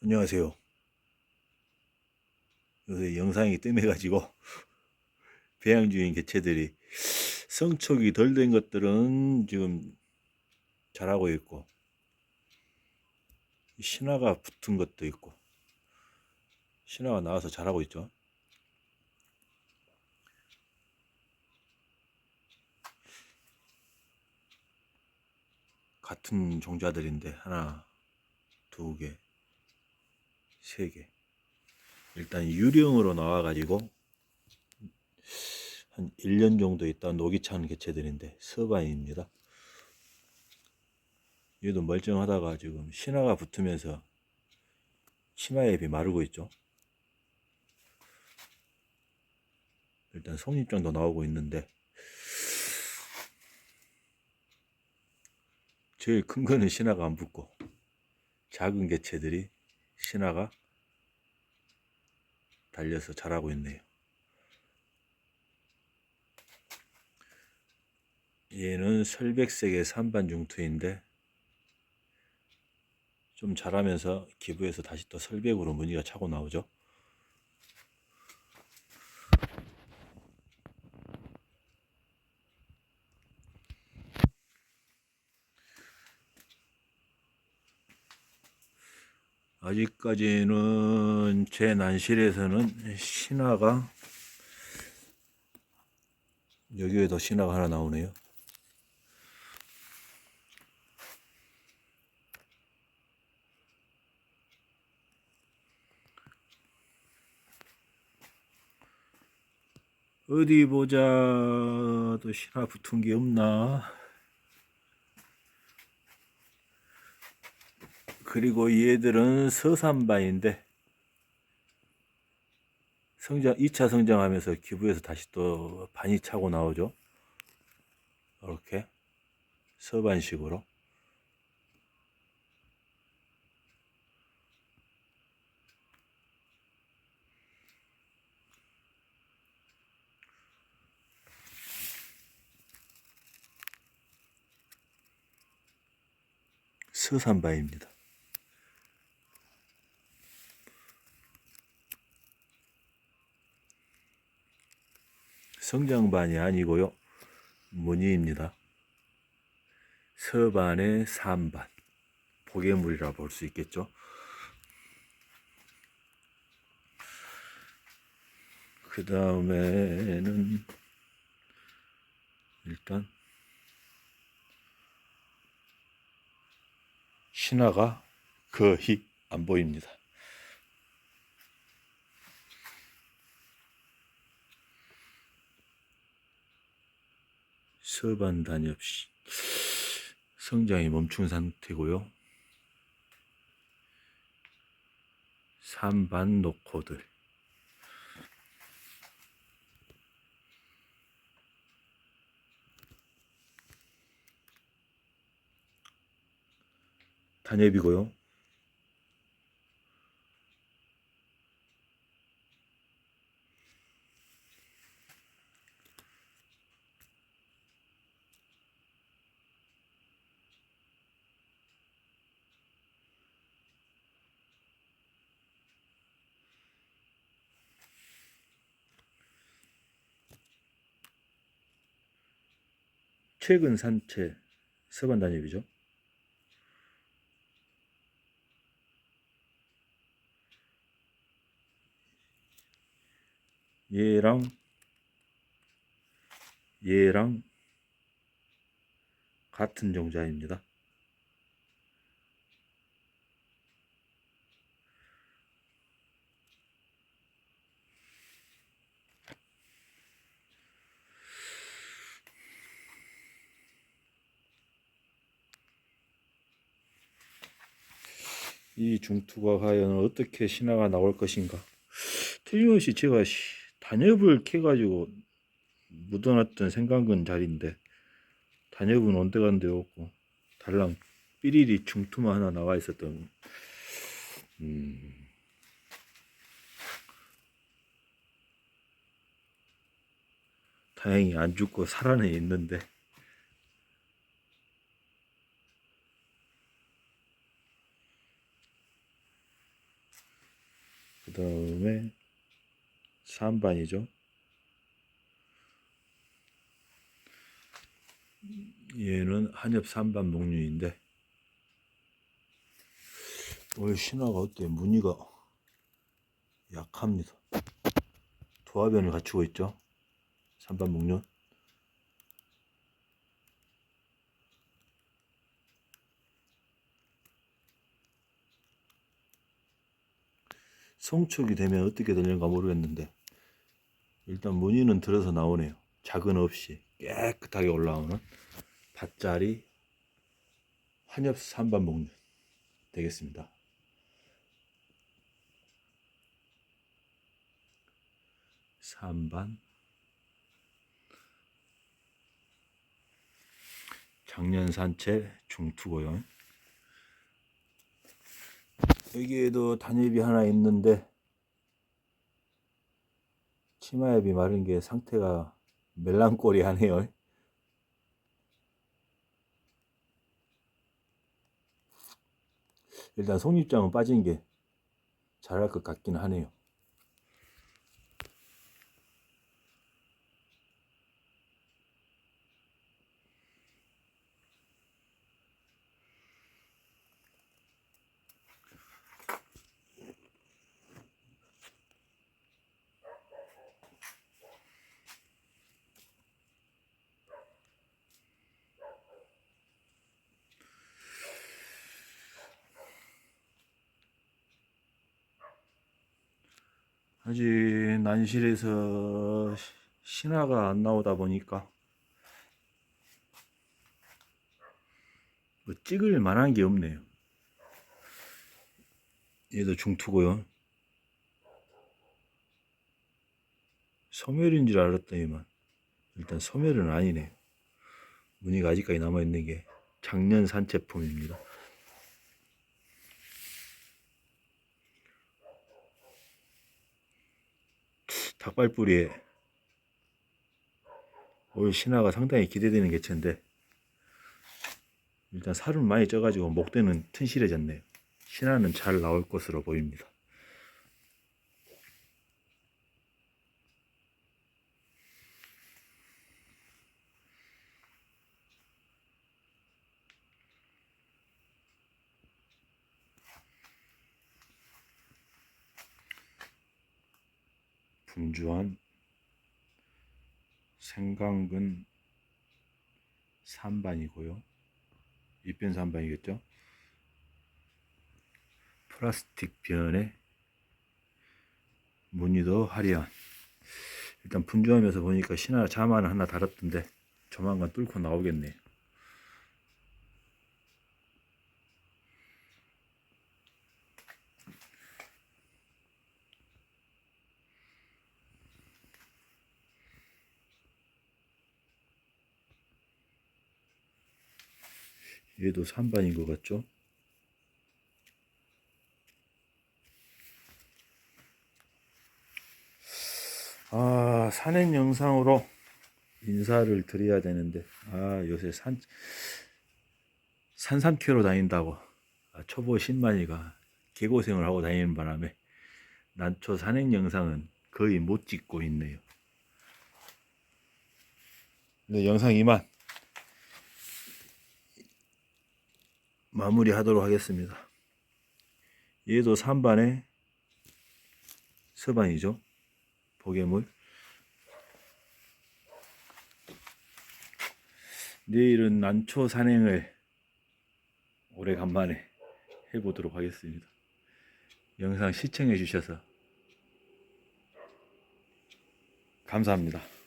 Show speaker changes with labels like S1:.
S1: 안녕하세요. 요새 영상이 뜸해가지고 배양 중인 개체들이 성촉이 덜 된 것들은 지금 자라고 있고 신화가 붙은 것도 있고 신화가 나와서 자라고 있죠. 같은 종자들인데 하나, 두 개, 세 개. 일단 유령으로 나와가지고 한 1년 정도 있다 녹이 찬 개체들인데 서반입니다. 얘도 멀쩡하다가 지금 신화가 붙으면서 치마잎이 마르고 있죠. 일단 속립장도 나오고 있는데 제일 큰 거는 신화가 안 붙고 작은 개체들이 신화가 달려서 자라고 있네요. 얘는 설백색의 산반 중투인데 좀 자라면서 기부해서 다시 또 설백으로 무늬가 차고 나오죠. 아직까지는 제 난실에서는 신화가 여기에도 신화가 하나 나오네요. 어디 보자 또 신화 붙은 게 없나? 그리고 얘들은 서산바인데 성장 2차 성장하면서 기부해서 다시 또 반이 차고 나오죠. 이렇게 서반식으로 서산바입니다. 성장반이 아니고요. 무늬입니다. 서반의 산반. 포개물이라 볼 수 있겠죠. 그 다음에는 일단 신화가 거의 안 보입니다. 서반 단엽 씨 성장이 멈춘 상태고요. 산반 노코들 단엽이고요. 최근 산채 서반 단엽이죠. 얘랑 얘랑 같은 종자입니다. 이 중투가 과연 어떻게 신화가 나올 것인가? 틀림없이 제가 시- 단엽을 캐가지고 묻어놨던 생강근 자리인데 단엽은 온데간데 없고 달랑 삐리리 중투만 하나 나와 있었던 음, 다행히 안 죽고 살아내 있는데 다음에 3반이죠. 얘는 한엽 3반 목류인데 올 신화가 어때? 무늬가 약합니다. 도화변을 갖추고 있죠. 3반 목련. 송축이 되면 어떻게 되는가 모르겠는데 일단 무늬는 들어서 나오네요. 작은 없이 깨끗하게 올라오는 밭자리 환엽 3반 목련 되겠습니다. 삼반 작년 산채 중투고요. 여기에도 단엽이 하나 있는데 치마엽이 마른 게 상태가 멜랑꼬리하네요. 일단 속립장은 빠진 게 잘할 것 같긴 하네요. 아직 난실에서 시- 신화가 안 나오다 보니까 뭐 찍을 만한 게 없네요. 얘도 중투고요. 소멸인 줄 알았더니만 일단 소멸은 아니네요. 무늬가 아직까지 남아있는 게 작년 산채품입니다. 닭발뿌리에 올 신화가 상당히 기대되는 개체인데 일단 살은 많이 쪄가지고 목대는 튼실해졌네요. 신화는 잘 나올 것으로 보입니다. 분주한 생강근 3반이고요. 입변 3반이겠죠? 플라스틱 변에 무늬도 화려한 일단 분주하면서 보니까 신화 자만 하나 달았던데 조만간 뚫고 나오겠네 얘도 3반인 것 같죠? 아, 산행 영상으로 인사를 드려야 되는데, 아, 요새 산, 산 3km 다닌다고, 아, 초보 신만이가 개고생을 하고 다니는 바람에, 난초 산행 영상은 거의 못 찍고 있네요. 네, 영상 이만 마무리 하도록 하겠습니다. 얘도 3반에 서반이죠. 보괴물. 내일은 난초 산행을 오래간만에 해보도록 하겠습니다. 영상 시청해 주셔서 감사합니다.